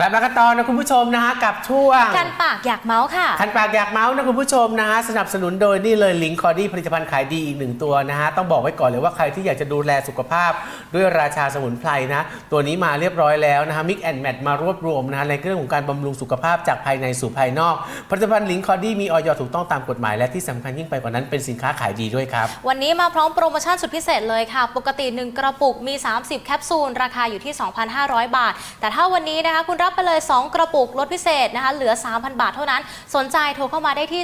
กลับมากันต่อนะคุณผู้ชมนะฮะกับช่วงกันปากอยากเมาส์ค่ะ คันปากอยากเมาส์นะคุณผู้ชมนะฮะสนับสนุนโดยนี่เลยลิงคอดี้ผลิตภัณฑ์ขายดีอีกหนึ่งตัวนะฮะต้องบอกไว้ก่อนเลยว่าใครที่อยากจะดูแลสุขภาพด้วยราชาสมุนไพรนะ ตัวนี้มาเรียบร้อยแล้วนะฮะมิกแอนด์แมทมารวบรวมนะฮะในเรื่องของการบำรุงสุขภาพจากภายในสู่ภายนอกผลิตภัณฑ์ลิงคอดี้มีออยถูกต้องตามกฎหมายและที่สำคัญยิ่งไปกว่านั้นเป็นสินค้าขายดีด้วยครับ วันนี้มาพร้อมโปรโมชั่นสุดพิเศษเลยค่ะ ปกติ 1 กระปุกมี 30 แคปซูล ราคาอยู่ที่ 2,500 บาท แต่ถ้าวันนี้นะคะคุณรับไปเลย 2 กระปุกลดพิเศษนะคะ เหลือ 3,000 บาทเท่านั้น สนใจโทรเข้ามาได้ที่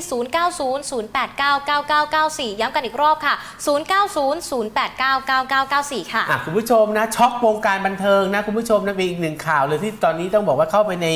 0900899994 ย้ำกันอีกรอบค่ะ 0900899994 ค่ะะคุณผู้ชมนะช็อกวงการบันเทิงนะคุณผู้ชมนะมีอีกหนึ่งข่าวเลยที่ตอนนี้ต้องบอกว่าเข้าไปใน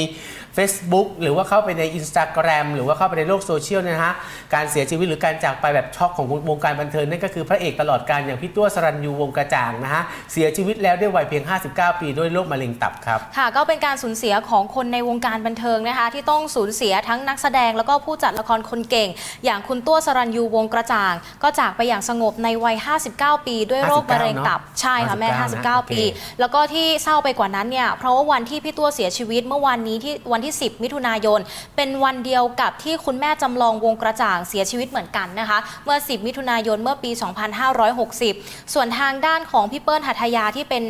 Facebook หรือว่าเข้าไปใน Instagram หรือว่าเข้าไปในโลกโซเชียลเนยนะฮะ การเสียชีวิตหรือการจากไปแบบช็อกของวงการบันเทิงนั่นก็คือพระเอกตลอดการอย่างพี่ตัวสรัญยูวงศ์กระจ่างนะฮะ เสียชีวิตแล้วด้วยวัยเพียง 59 ปีด้วยโรคมะเร็งตับครับ ค่ะ ก็เป็นการสูญเสียของคนในวงการบันเทิงนะคะ ที่ต้องสูญเสียทั้งนักแสดงแล้วก็ผู้จัดละครคนเก่ง อย่างคุณตัวสรัญยูวงศ์กระจ่าง ก็จากไปอย่างสงบในวัย 59 ปี ด้วยโรคมะเร็งตับใช่ค่ะแม่59นะโอเค59 ปี แล้วก็ที่เศร้าไปกว่านั้นเนี่ยเพราะว่าวันที่พี่ตัวเสียชีวิตเมื่อวันนี้ที่วันที่ที่ 10 มิถุนายน เป็นวันเดียวกับที่คุณแม่จำลองวงกระจ่างเสียชีวิตเหมือนกันนะคะ เมื่อ 10 มิถุนายนเมื่อปี 2560 ส่วนทางด้านของพี่เปิ้ลหัตถยาที่เป็น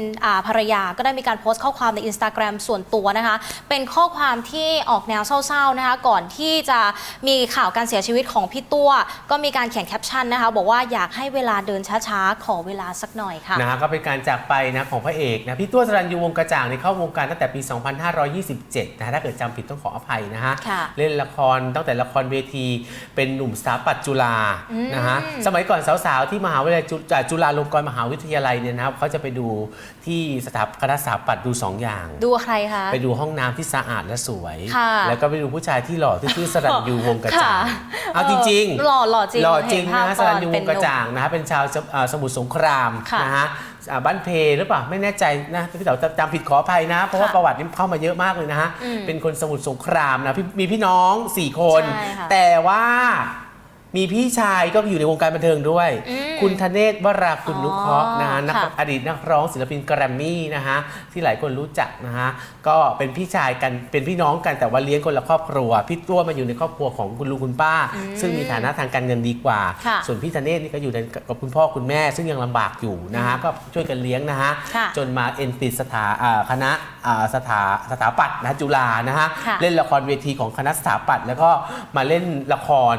ภรรยาก็ได้มีการโพสต์ข้อความใน Instagram ส่วนตัวนะคะ เป็นข้อความที่ออกแนวเศร้าๆนะคะ ก่อนที่จะมีข่าวการเสียชีวิตของพี่ตัว ก็มีการเขียนแคปชั่นนะคะ บอกว่าอยากให้เวลาเดินช้าๆ ขอเวลาสักหน่อยค่ะนะฮะก็เป็นการจากไปนะของพระเอกนะพี่ตัวสรัญยูวงกระจ่างเนี่ยเข้าวงการตั้งแต่ปี 2527นะฮะถ้าเกิดจำผิดต้องขออภัยนะฮะ ค่ะเล่นละครตั้งแต่ละครเวที เป็นหนุ่มสถาปัตย์จุฬาอืมนะฮะสมัยก่อนสาวๆ ที่มหาวิทยาลัยจุอ่าจุฬาลงกรณ์มหาวิทยาลัยเนี่ยนะครับเขาจะไปดูที่สถาคณะสถาปัตย์ดูสองอย่าง ดูใครคะ ไปดูห้องน้ำที่สะอาดและสวย ค่ะแล้วก็ไปดูผู้ชายที่หล่อที่ชื่อสรัญยูวงศ์กระจ่างค่ะเอาจริงๆหล่อหล่อจริงหล่อจริงเห็ภาพนะสก่อรัญยูวงศ์กระจ่างนะฮะเป็นชาวสอ่าสมุทรสงครามค่ะ นะฮะอ่า บ้านเพหรือเปล่าไม่แน่ใจนะพี่เต๋อจำผิดขออภัยนะ เพราะว่าค่ะประวัตินี่เข้ามาเยอะมากเลยนะฮะอืมเป็นคนสมุทรสงครามนะพี่มีพี่น้อง 4 คนใช่ค่ะแต่ว่า มีพี่ชายก็อยู่ในวงการบันเทิงด้วย อืมคุณธเนศวราคุณอ๋อนุเคราะห์นะฮะนักค่ะ อดีตนักร้องศิลปินแกรมมี่นะฮะที่หลายคนรู้จักนะฮะก็เป็นพี่ชายกันเป็นพี่น้องกันแต่ว่าเลี้ยงคนละครอบครัวพี่ตัวมาอยู่ในครอบครัวของคุณลุงคุณป้าอืมซึ่งมีฐานะทางการเงินดีกว่า ค่ะ ส่วนพี่ธเนศนี่ก็อยู่ในกับคุณพ่อคุณแม่ ซึ่งยังลำบากอยู่นะฮะก็ช่วยกันเลี้ยงนะฮะค่ะจนมาเอ็นติดสถาอ่าคณะอ่าสถาสถาปัตย์นะจุฬานะฮะค่ะ เล่นละครเวทีของคณะสถาปัตย์แล้วก็มาเล่นละคร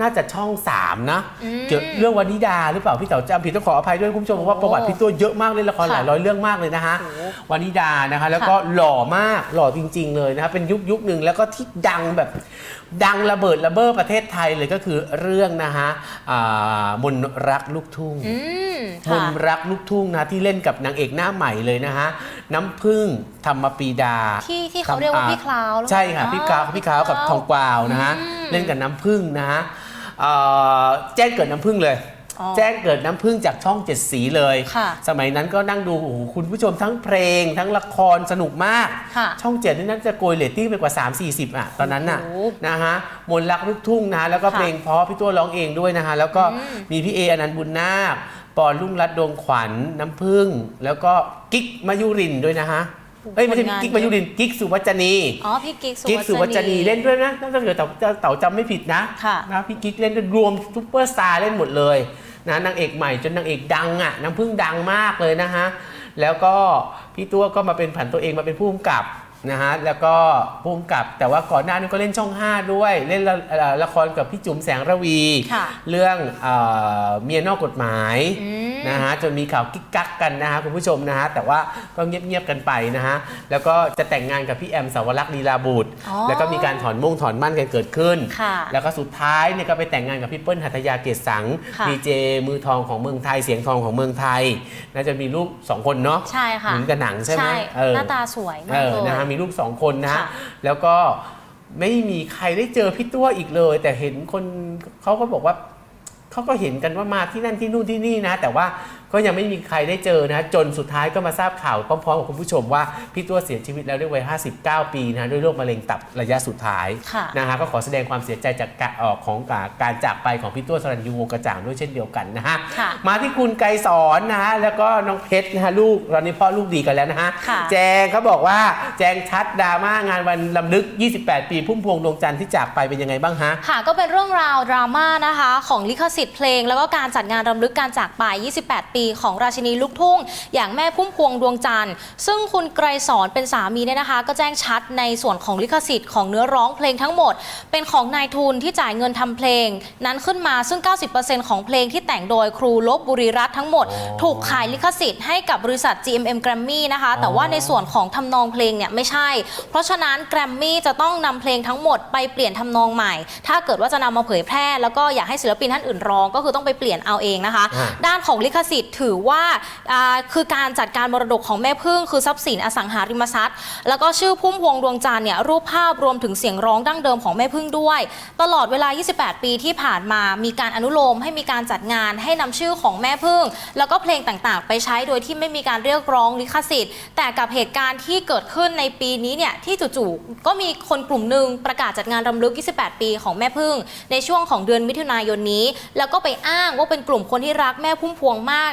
น่าจะช่องสามนะอืมเกี่ยวเรื่องวานิดาหรือเปล่าพี่เต๋อจำผิดต้องขออภัยด้วยคุณผู้ชมเพราะว่าประวัติพี่ตัวเยอะมากเล่นละครค่ะหลายร้อยเรื่องมากเลยนะฮะโอ้โหวานิดานะคะแล้วก็หล่อมากหล่อจริง ๆ เลยนะคะเป็นยุคยุคหนึ่งแล้วก็ที่ดังแบบดังระเบิดระเบ้อประเทศไทยเลยก็คือเรื่องนะฮะอ่ามนรักลูกทุ่ง อืมมค่ะ นรักลูกทุ่งนะที่เล่นกับนางเอกหน้าใหม่เลยนะฮะน้ำพึ่งธรรมปีดาที่ที่เขาเรียกว่าพี่คลาวหรือเปล่าใช่ค่ะพี่คลาวอ๋อพี่คลาวกับทองกวาวนะฮะอืมเล่นกับน้ำพึ่งนะฮะ เอ่อแจ้งเกิดน้ำพึ่งเลย อ๋อแจ้งเกิดน้ำพึ่งจากช่องเจ็ดสีเลย ค่ะสมัยนั้นก็นั่งดูโอ้โหคุณผู้ชมทั้งเพลง ทั้งละครสนุกมาก ค่ะ ช่องเจ็ดนี่น่าจะโกยเรตติ้งไปกว่า 3 4 0อะตอนนั้นน่ะโอ้โหนะฮะมนต์รักลูกทุ่งนะแล้วก็ค่ะเพลงเพราะพี่ตัวร้องเองด้วยนะฮะแล้วก็อืมมีพี่เออนันต์บุญนาคปอนลุ่งรัตน์ดวงขวัญน้ำพึ่งแล้วก็กิ๊กมายุรินทร์ด้วยนะฮะ เอ้ยไม่ใช่ผลงานกิ๊กมายุรินทร์กิ๊กสุวัจนีอ๋อพี่กิ๊กกิ๊กสุวัจนีเล่นด้วยนะถ้าเกิดเต๋าเต๋าจำไม่ผิดนะค่ะ นะพี่กิ๊กเล่นด้วยรวมซุปเปอร์สตาร์เล่นหมดเลยนะนางเอกใหม่จนนางเอกดังอะน้ำพึ่งดังมากเลยนะฮะแล้วก็พี่ตัวก็มาเป็นผันตัวเองมาเป็นผู้กำกับนะฮะแล้วก็ผู้กำกับ แต่ว่าก่อนหน้านี้ก็เล่นช่อง 5 ด้วย เล่นละเอ่อละครกับพี่จุ๋มแสงระวี ค่ะ เรื่องเอ่อเมียนอกกฎหมาย อืม นะฮะจนมีข่าวกิ๊กกักกันนะฮะคุณผู้ชมนะฮะแต่ว่าก็เงียบๆกันไปนะฮะแล้วก็จะแต่งงานกับพี่แอมสาวรักษ์ลีลาบุตร อ๋อแล้วก็มีการถอนม่งถอนมั่นกันเกิดขึ้น ค่ะแล้วก็สุดท้ายเนี่ยก็ไปแต่งงานกับพี่เปิ้ลหัตถยาเกศสังค่ะดีเจมือทองของเมืองไทยเสียงทองของเมืองไทยน่าจะมีลูกสองคนเนาะใช่ค่ะ เหมือนกับหนังใช่ไหมเออ หน้าตาสวยมาเอกอ เลย นะฮะ มีลูกสองคนนะฮะ ค่ะแล้วก็ไม่มีใครได้เจอพี่ตัวอีกเลย แต่เห็นคนเขาก็บอกว่า เขาก็เห็นกันว่ามาที่นั่นที่นู่นที่นี่นะ แต่ว่า ก็ยังไม่มีใครได้เจอนะจนสุดท้ายก็มาทราบข่าวพร้อมๆกับคุณผู้ชมว่าพี่ตัวเสียชีวิตแล้วด้วยวัย 59 ปีนะด้วยโรคมะเร็งตับระยะสุดท้ายค่ะนะฮะก็ขอแสดงความเสียใจจากการออกของการจากไปของพี่ตัวสรัญยูวงศ์กระจ่างด้วยเช่นเดียวกันนะฮะค่ะมาที่คุณไกรสอนนะฮะแล้วก็น้องเพชรนะฮะลูกตอนนี้พ่อลูกดีกันแล้วนะฮะค่ะแจงเขาบอกว่าแจงชัดดราม่างานวันลำลึก 28 ปีพุ่มพวงดวงจันทร์ที่จากไปเป็นยังไงบ้างฮะค่ะก็เป็นเรื่องราวดราม่านะคะของลิขสิทธิ์เพลง แล้วก็การจัดงานรำลึกการจากไป 28ปีของราชินีลูกทุ่ง อย่างแม่พุ่มพวงดวงจันทร์ ซึ่งคุณไกรสอนเป็นสามีเนี่ยนะคะ ก็แจ้งชัดในส่วนของลิขสิทธิ์ของเนื้อร้องเพลงทั้งหมด เป็นของนายทุนที่จ่ายเงินทำเพลง นั้นขึ้นมาซึ่ง 90%ของเพลงที่แต่งโดยครูลบบุรีรัตน์ทั้งหมดอ๋อถูกขายลิขสิทธิ์ให้กับบริษัท GMM Grammy นะคะ แต่ว่าในส่วนของทำนองเพลงเนี่ยไม่ใช่ เพราะฉะนั้นแกรมมี่จะต้องนำเพลงทั้งหมดไปเปลี่ยนทำนองใหม่ ถ้าเกิดว่าจะนำมาเผยแพร่ แล้วก็อยากให้ศิลปินท่านอื่นร้อง ก็คือต้องไปเปลี่ยนเอาเองนะคะอ่าด้านของลิขสิทธิ์ถือว่าอ่าคือการจัดการมรดกของแม่พึ่งคือทรัพย์สินอสังหาริมทรัพย์ แล้วก็ชื่อพุ่มพวงดวงจันทร์เนี่ยรูปภาพรวมถึงเสียงร้องดั้งเดิมของแม่พึ่งด้วย ตลอดเวลา 28 ปีที่ผ่านมามีการอนุโลมให้มีการจัดงานให้นำชื่อของแม่พึ่ง แล้วก็เพลงต่างๆ ไปใช้โดยที่ไม่มีการเรียกร้องลิขสิทธิ์ แต่กับเหตุการณ์ที่เกิดขึ้นในปีนี้เนี่ยที่จู่ๆก็มีคนกลุ่มหนึ่งประกาศจัดงานรำลึก 28 ปีของแม่พึ่ง ในช่วงของเดือนมิถุนายนนี้ แล้วก็ไปอ้างว่าเป็นกลุ่มคนที่รักแม่พุ่มพวงมาก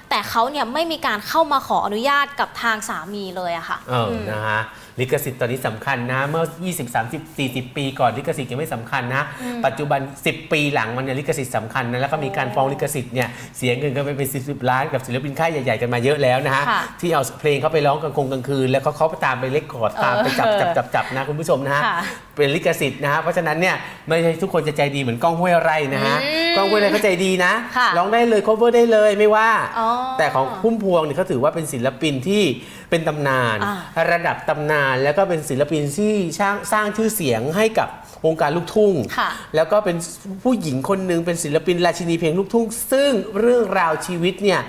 แต่เขาเนี่ยไม่มีการเข้ามาขออนุญาตกับทางสามีเลยอะค่ะเออม นะฮะลิขสิทธิ์ตอนนี้สำคัญนะ เมื่อ 20 30 40 ปีก่อนลิขสิทธิ์ยังไม่สำคัญนะ ปัจจุบัน 10 ปีหลังมันเนี่ยลิขสิทธิ์สำคัญนะแล้วก็มีการฟ้องลิขสิทธิ์เนี่ยเสียเงินกันไปเป็น10 10ล้านกับศิลปินค่ายใหญ่ ๆ กันมาเยอะแล้วนะฮะ ค่ะที่เอาเพลงเขาไปร้องกลางคงกลางคืน แล้วเขาเขาไปตามไปเลคคอร์ดตามไปจับเออจับจับจับนะคุณผู้ชมนะฮะค่ะเป็นลิขสิทธิ์นะฮะเพราะฉะนั้นเนี่ยไม่ใช่ทุกคนจะใจดีเหมือนก้องห้วยไร่นะฮะอืมก้องห้วยไร่เขาใจดีนะค่ะ ร้องได้เลย cover ได้เลยไม่ว่า อ๋อแต่ของพุ่มพวงเนี่ยเขาถือว่าเป็นศิลปินที่เป็นตำนาน อ่า ระดับตำนานแล้วก็เป็นศิลปินที่สร้างสร้างชื่อเสียงให้กับวงการลูกทุ่ง ค่ะแล้วก็เป็นผู้หญิงคนหนึ่งเป็นศิลปินราชินีเพลงลูกทุ่ง ซึ่งเรื่องราวชีวิตเนี่ย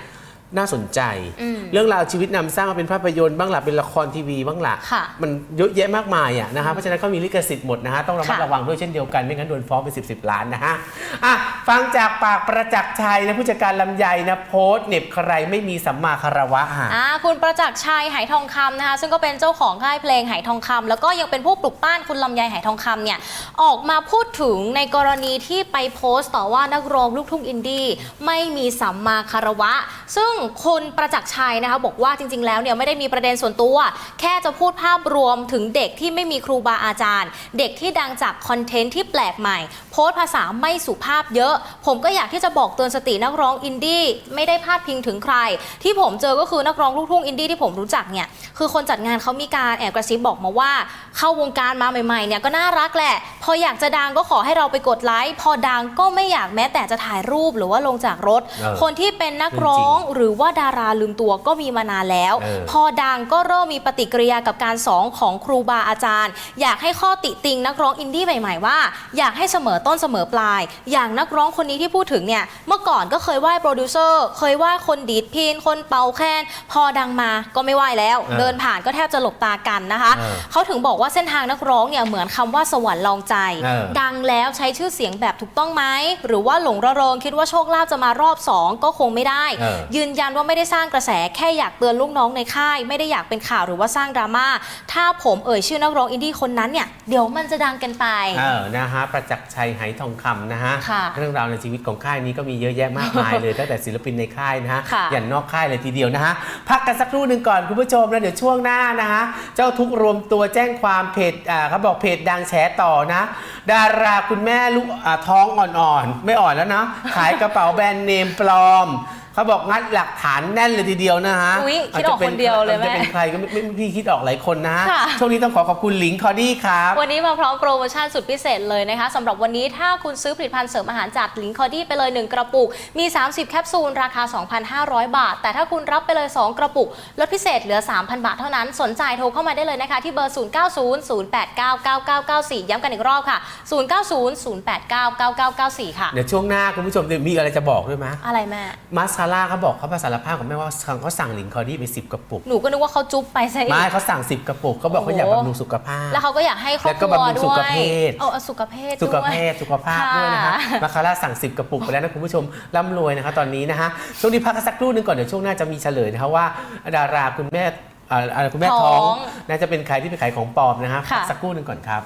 น่าสนใจอืมเรื่องราวชีวิตนำสร้างมาเป็นภาพยนตร์บ้างล่ะเป็นละครทีวีบ้างล่ะค่ะมันเยอะแยะมากมายอะนะฮะเพราะฉะนั้นเขามีลิขสิทธิ์หมดนะฮะต้องระมัดค่ะระวังด้วยเช่นเดียวกันไม่งั้นโดนฟ้องเป็น10บสล้านนะฮะอะฟังจากปากประจักษ์ชัยนะผู้จัดการลำไยนะโพสต์เหน็บใครไม่มีสัมมาคารวะฮะอ่าคุณประจักษ์ชัยไหทองคำนะคะซึ่งก็เป็นเจ้าของค่ายเพลงไหทองคำแล้วก็ยังเป็นผู้ปลุกปั้นคุณลำไยไหทองคำเนี่ยออกมาพูดถึงในกรณีที่ไปโพสต์ต่อว่านักร้องลูกทุ่งอินดี้ไม่มีสัมมาคารวะ ซึ่งคุณประจักษ์ชัยนะคะบอกว่าจริง ๆ แล้วเนี่ยไม่ได้มีประเด็นส่วนตัว แค่จะพูดภาพรวมถึงเด็กที่ไม่มีครูบาอาจารย์ เด็กที่ดังจากคอนเทนต์ที่แปลกใหม่ โพสต์ภาษาไม่สุภาพเยอะ ผมก็อยากที่จะบอกเตือนสตินักร้องอินดี้ไม่ได้พาดพิงถึงใคร ที่ผมเจอก็คือนักร้องลูกทุ่งอินดี้ที่ผมรู้จักเนี่ยคือคนจัดงานเขามีการแอบกระซิบบอกมาว่า เข้าวงการมาใหม่ๆเนี่ยก็น่ารักแหละ พออยากจะดังก็ขอให้เราไปกดไลค์พอดังก็ไม่อยากแม้แต่จะถ่ายรูปหรือว่าลงจากรถเออคนที่เป็นนักร้องหรือว่าดาราลืมตัวก็มีมานานแล้ว เออ พอดังก็เริ่มมีปฏิกิริยากับการสอนของครูบาอาจารย์ อยากให้ข้อติติงนักร้องอินดี้ใหม่ๆว่า อยากให้เสมอต้นเสมอปลาย อย่างนักร้องคนนี้ที่พูดถึงเนี่ยเมื่อก่อนก็เคยไหว้โปรดิวเซอร์เคยไหว้คนดีดพินคนเป่าแคนพอดังมาก็ไม่ไหว้แล้ว เออเดินผ่านก็แทบจะหลบตากันนะคะ เออเขาถึงบอกว่าเส้นทางนักร้องเนี่ยเหมือนคำว่าสวรรค์ลองใจ เออ ดังแล้วใช้ชื่อเสียงแบบถูกต้องไหมหรือว่าหลงระเริงคิดว่าโชคลาภจะมารอบสองก็คงไม่ได้ เออ ยืนยันว่าไม่ได้สร้างกระแสแค่อยากเตือนลูกน้องในค่าย ไม่ได้อยากเป็นข่าวหรือว่าสร้างดราม่าถ้าผมเอ่ยชื่อนักร้องอินดี้คนนั้นเนี่ยเดี๋ยวมันจะดังกันไปเออนะฮะประจักษ์ชัยไหทองคำนะฮะค่ะเรื่องราวในชีวิตของค่ายนี้ก็มีเยอะแยะมากมายเลยตั้งแต่ศิลปินในค่ายนะฮะค่ะ อย่างนอกค่ายเลยทีเดียวนะฮะพักกันสักครู่หนึ่งก่อนคุณผู้ชมแล้วเดี๋ยวช่วงหน้านะฮะเจ้าทุกข์รวมตัวแจ้งความเพจอ่าเขาบอกเพจดังแฉต่อนะ ดาราคุณแม่ลูกอ่าท้องอ่อนๆ ไม่อ่อนแล้วนะขายกระเป๋าแบรนด์เนมปลอม เขาบอกงัดหลักฐานแน่นเลยทีเดียวนะฮะอุ๊ยคิดออกคนเดียวเลยแม่จะเป็นใครก็ไม่ไม่ไม่พี่คิดออกหลายคนนะฮะค่ะ ช่วงนี้ต้องขอขอบคุณหลิงคอดี้ครับ วันนี้มาพร้อมโปรโมชั่นสุดพิเศษเลยนะคะสำหรับวันนี้ถ้าคุณซื้อผลิตภัณฑ์เสริมอาหารจากลิงคอดี้ไปเลย 1 กระปุก มี 30 แคปซูล ราคา 2,500 บาท แต่ถ้าคุณรับไปเลย 2 กระปุก ลดพิเศษเหลือ 3,000 บาทเท่านั้น สนใจโทรเข้ามาได้เลยนะคะ ที่เบอร์ 0900899994 ย้ำกันอีกรอบค่ะ 0900899994 ค่ะ เดี๋ยวช่วงหน้าคุณผู้ชมจะมีอะไรจะบอกด้วยไหมอะไรแม่ มาสคาาร่าเขาบอกเขาภาษารภาพกับแม่ว่าเขาสั่งหลิงคอดี้ไปสิบกระปุกหนูก็นึกว่าเขาจุ๊บไปซะอีไม่กเขาสั่งสิบกระปุกเขาบอกเขาอยากโอ้โหบำรุงสุขภาพ แล้วเขาก็อยากให้ครอบแล้วก็ครัวบำรุงด้สุวขยภาพ เอาเอาสุขภาพสุขด้วยภาพสุขภาพด้วยนะคะค่ะมาคาร่าสั่ง 10 กระปุกไปแล้วนะคุณผู้ชมร่ำรวยนะคะตอนนี้นะคะช่วงนี้พักกันสักครู่หนึงก่อนเดี๋ยวช่วงหน้าจะมีเฉลยนะคะว่าดาราคุณแม่อ่าอ่าคุณแม่ท้องท้องน่าจะเป็นใครที่ไปขายของปลอมนะคะค่ะ พักสักครู่หนึงก่อนครับ